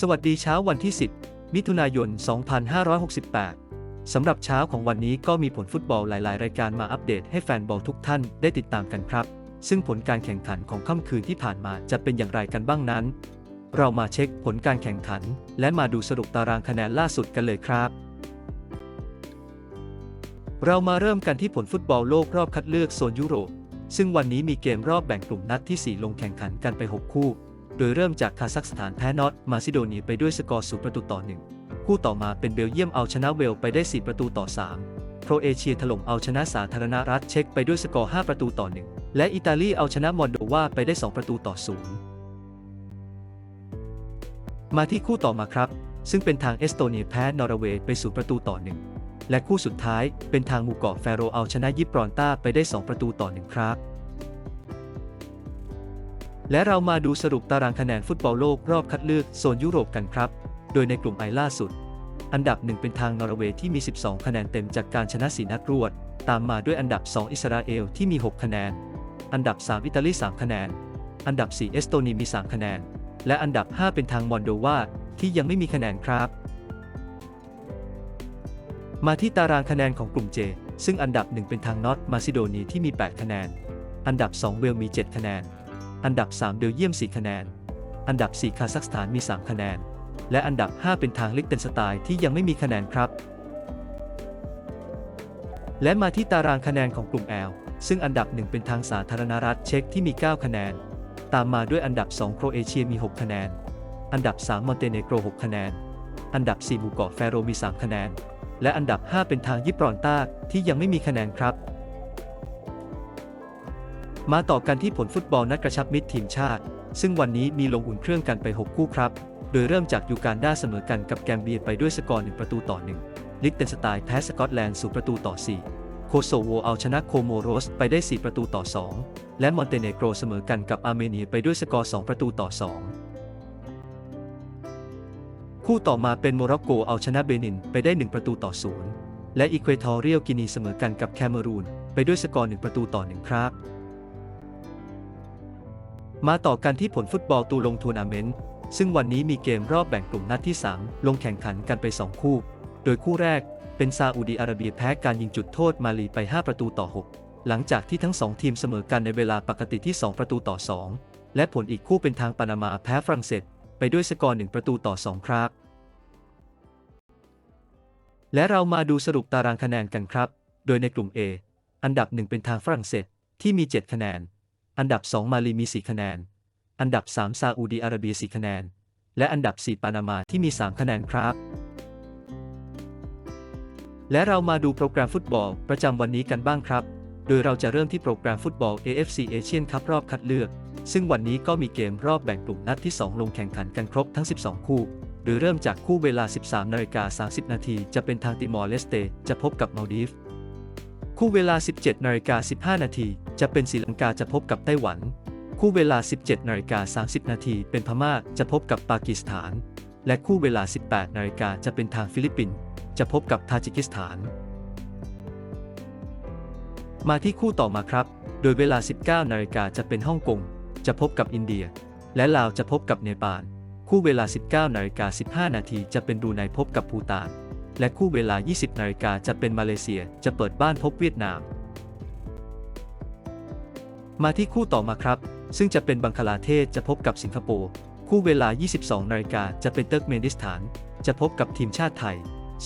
สวัสดีเช้าวันที่ 10 มิถุนายน 2568 สำหรับเช้าของวันนี้ก็มีผลฟุตบอลหลาย ๆ รายการมาอัปเดตให้แฟนบอลทุกท่านได้ติดตามกันครับ ซึ่งผลการแข่งขันของค่ำคืนที่ผ่านมาจะเป็นอย่างไรกันบ้างนั้น เรามาเช็คผลการแข่งขัน และมาดูสรุปตารางคะแนนล่าสุดกันเลยครับ เรามาเริ่มกันที่ผลฟุตบอลโลกรอบคัดเลือกโซนยุโรป ซึ่งวันนี้มีเกมรอบแบ่งกลุ่มนัดที่ 4 ลงแข่งขันกันไป 6 คู่ โดยเริ่มจากคาซัคสถานแพ้นอตมาซิโดเนียไปด้วยสกอร์0ประตูต่อ1คู่ต่อมาเป็นเบลเยียมเอาชนะเวลไปได้ 4 ประตูต่อ 3 โครเอเชียถล่มเอาชนะสาธารณรัฐเช็กไปด้วยสกอร์ 5 ประตูต่อ 1 และอิตาลีเอาชนะมอนโดวาไปได้ 2 ประตูต่อ 0 มาที่คู่ต่อมาครับ ซึ่งเป็นทางเอสโตเนียแพ้นอร์เวย์ไป 0 ประตูต่อ 1 และคู่สุดท้ายเป็นทางหมู่เกาะแฟโรเอาชนะยิปรอนตาไปได้ 2 ประตูต่อ 1 ครับ และเรามาดูสรุปตารางคะแนนฟุตบอลโลกรอบคัดเลือกโซนยุโรปกันครับ โดยในกลุ่มไอล่าสุด อันดับหนึ่งเป็นทางนอร์เวย์ที่มี 12 คะแนนเต็มจากการชนะสีนัดรวด ตามมาด้วยอันดับ 2 อิสราเอลที่มี 6 คะแนน อันดับ 3 อิตาลี 3 คะแนน อันดับ 4 เอสโตเนียมี 3 คะแนน และอันดับ 5 เป็นทางมอนโดวาที่ยังไม่มีคะแนนครับ มาที่ตารางคะแนนของกลุ่ม J ซึ่งอันดับ 1 เป็นทางนอตมาซิโดเนียที่มี 8 คะแนน อันดับ 2 เวลมี 7 คะแนน อันดับ 3 เบลเยียม 4 คะแนน อันดับ 4 คาซัคสถานมี 3 คะแนน และอันดับ 5 เป็นทางลิกเตนสไตน์ที่ยังไม่มีคะแนนครับ และมาที่ตารางคะแนนของกลุ่ม L ซึ่งอันดับ 1 เป็นทางสาธารณรัฐเช็กที่มี 9 คะแนน ตามมาด้วยอันดับ 2 โครเอเชียมี 6 คะแนน อันดับ 3 มอนเตเนโกร 6 คะแนน อันดับ 4 หมู่เกาะแฟโรมี 3 คะแนน และอันดับ 5 เป็นทางยิปรอนตาที่ยังไม่มีคะแนนครับ มาต่อกันที่ผลฟุตบอลนัดกระชับมิตรทีมชาติ ซึ่งวันนี้มีลงอุ่นเครื่องกันไป 6 คู่ครับ โดยเริ่มจากยูการด้าเสมอกันกับแกมเบียไปด้วยสกอร์ 1 ประตูต่อ 1 ลิกเตนสไตน์แพ้สกอตแลนด์0ประตูต่อ 4 โคโซโวเอาชนะโคโมโรสไปได้ 4 ประตูต่อ 2 และมอนเตเนโกรเสมอกันกับอาร์เมเนียไปด้วยสกอร์ 2 ประตูต่อ 2 คู่ต่อมาเป็นโมร็อกโกเอาชนะเบนินไปได้ 1 ประตูต่อ 0 และอีควอทอเรียลกินีเสมอกันกับแคเมรูนไปด้วยสกอร์ 1 ประตูต่อ 1 ครับ มาต่อกันที่ผลฟุตบอลตูลงทัวร์นาเมนต์ ซึ่งวันนี้มีเกมรอบแบ่งกลุ่มนัดที่ 3 ลงแข่งขันกันไป 2 คู่ โดยคู่แรกเป็นซาอุดีอาระเบียแพ้การยิงจุดโทษมาลีไป 5 ประตูต่อ 6 หลังจากที่ทั้ง 2 ทีมเสมอกันในเวลาปกติที่ 2 ประตูต่อ 2 และผลอีกคู่เป็นทางปานามาแพ้ฝรั่งเศสไปด้วยสกอร์ 1 ประตูต่อ 2 ครับ และเรามาดูสรุปตารางคะแนนกันครับ โดยในกลุ่ม A อันดับ 1 เป็นทางฝรั่งเศสที่มี 7 คะแนน อันดับ 2 มาลีมี 4 คะแนน อันดับ 3 ซาอุดีอาระเบีย 4 คะแนน และอันดับ 4 ปานามาที่มี 3 คะแนนครับ และเรามาดูโปรแกรมฟุตบอล ประจำวันนี้กันบ้างครับ โดยเราจะเริ่มที่โปรแกรมฟุตบอล AFC Asian Cup รอบคัดเลือก ซึ่งวันนี้ก็มีเกมรอบแบ่งกลุ่มนัดที่ 2 ลงแข่งขันกันครบทั้ง 12 คู่ โดยเริ่มจากคู่เวลา 13นาฬิกา30 นาทีจะเป็นทางติมอร์เลสเตจะพบกับมาลดีฟ คู่เวลา 17นาฬิกา15 นาที จะเป็นศรีลังกาจะพบกับไต้หวัน คู่เวลา 17นาฬิกา30 นาทีเป็นพม่าจะพบกับปากีสถาน และคู่เวลา 18นาฬิกาจะเป็นทางฟิลิปปินส์จะพบกับทาจิกิสถาน มาที่คู่ต่อมาครับ โดยเวลา 19นาฬิกาจะเป็นฮ่องกง จะพบกับอินเดีย และลาวจะพบกับเนปาล คู่เวลา 19นาฬิกา15 นาทีจะเป็นบรูไนพบกับภูฏาน และคู่เวลา 20 นาฬิกาจะเป็นมาเลเซียจะเปิดบ้านพบเวียดนาม มาที่คู่ต่อมาครับ ซึ่งจะเป็นบังคลาเทศจะพบกับสิงคโปร์ คู่เวลา 22 นาฬิกาจะเป็นเติร์กเมนิสถาน จะพบกับทีมชาติไทย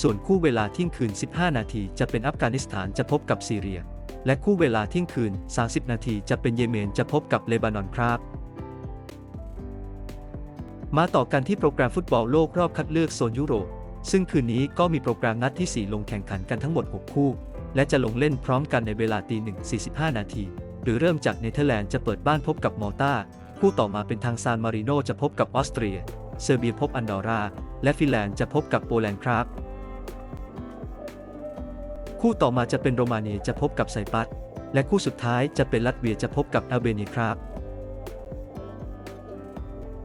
ส่วนคู่เวลาเที่ยงคืน 15 นาทีจะเป็นอัฟกานิสถานจะพบกับซีเรีย และคู่เวลาเที่ยงคืน 30 นาทีจะเป็นเยเมนจะพบกับเลบานอนครับมาต่อกันที่โปรแกรมฟุตบอลโลกรอบคัดเลือกโซนยุโรป ซึ่งคืนนี้ก็มีโปรแกรมนัดที่ 4 ลงแข่งขันกันทั้งหมด 6 คู่ และจะลงเล่นพร้อมกันในเวลาตี1 45 นาที หรือเริ่มจากเนเธอร์แลนด์จะเปิดบ้านพบกับมอลตาคู่ต่อมาเป็นทางซานมาริโนจะพบกับออสเตรีย เซอร์เบียพบอันดอราและฟินแลนด์จะพบกับโปแลนด์ครับ คู่ต่อมาจะเป็นโรมาเนียจะพบกับไซปรัส และคู่สุดท้ายจะเป็นลัตเวียจะพบกับอัลเบเนียครับ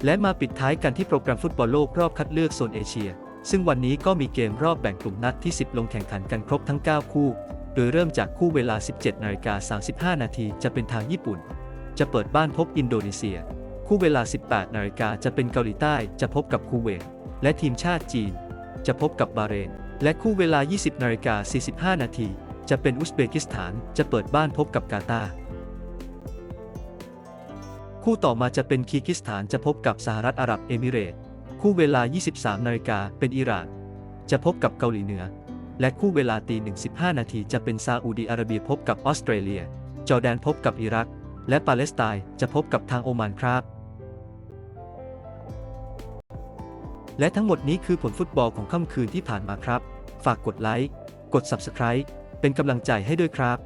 และมาปิดท้ายกันที่โปรแกรมฟุตบอลโลกรอบคัดเลือกโซนเอเชีย ซึ่งวันนี้ก็มีเกมรอบแบ่งกลุ่มนัดที่ 10 ลงแข่งขันกันครบทั้ง 9 คู่ โดยเริ่มจากคู่เวลา 17นาฬิกา35 นาทีจะเป็นทางญี่ปุ่น จะเปิดบ้านพบอินโดนีเซีย คู่เวลา 18นาฬิกาจะเป็นเกาหลีใต้จะพบกับคูเวตและทีมชาติจีน จะพบกับบาเรน และคู่เวลา 20นาฬิกา45 นาทีจะเป็นอุซเบกิสถานจะเปิดบ้านพบกับกาตาร์คู่ต่อมาจะเป็นคีร์กิสถานจะพบกับสหรัฐอาหรับเอมิเรต คู่เวลา 23นาฬิกาเป็นอิหร่าน จะพบกับเกาหลีเหนือ และคู่เวลาตี1.15นาทีจะเป็นซาอุดีอาระเบียพบกับออสเตรเลีย จอร์แดนพบกับอิรัก และปาเลสไตน์จะพบกับทางโอมานครับ และทั้งหมดนี้คือผลฟุตบอลของค่ำคืนที่ผ่านมาครับ ฝากกดไลค์ กด Subscribe เป็นกำลังใจให้ด้วยครับ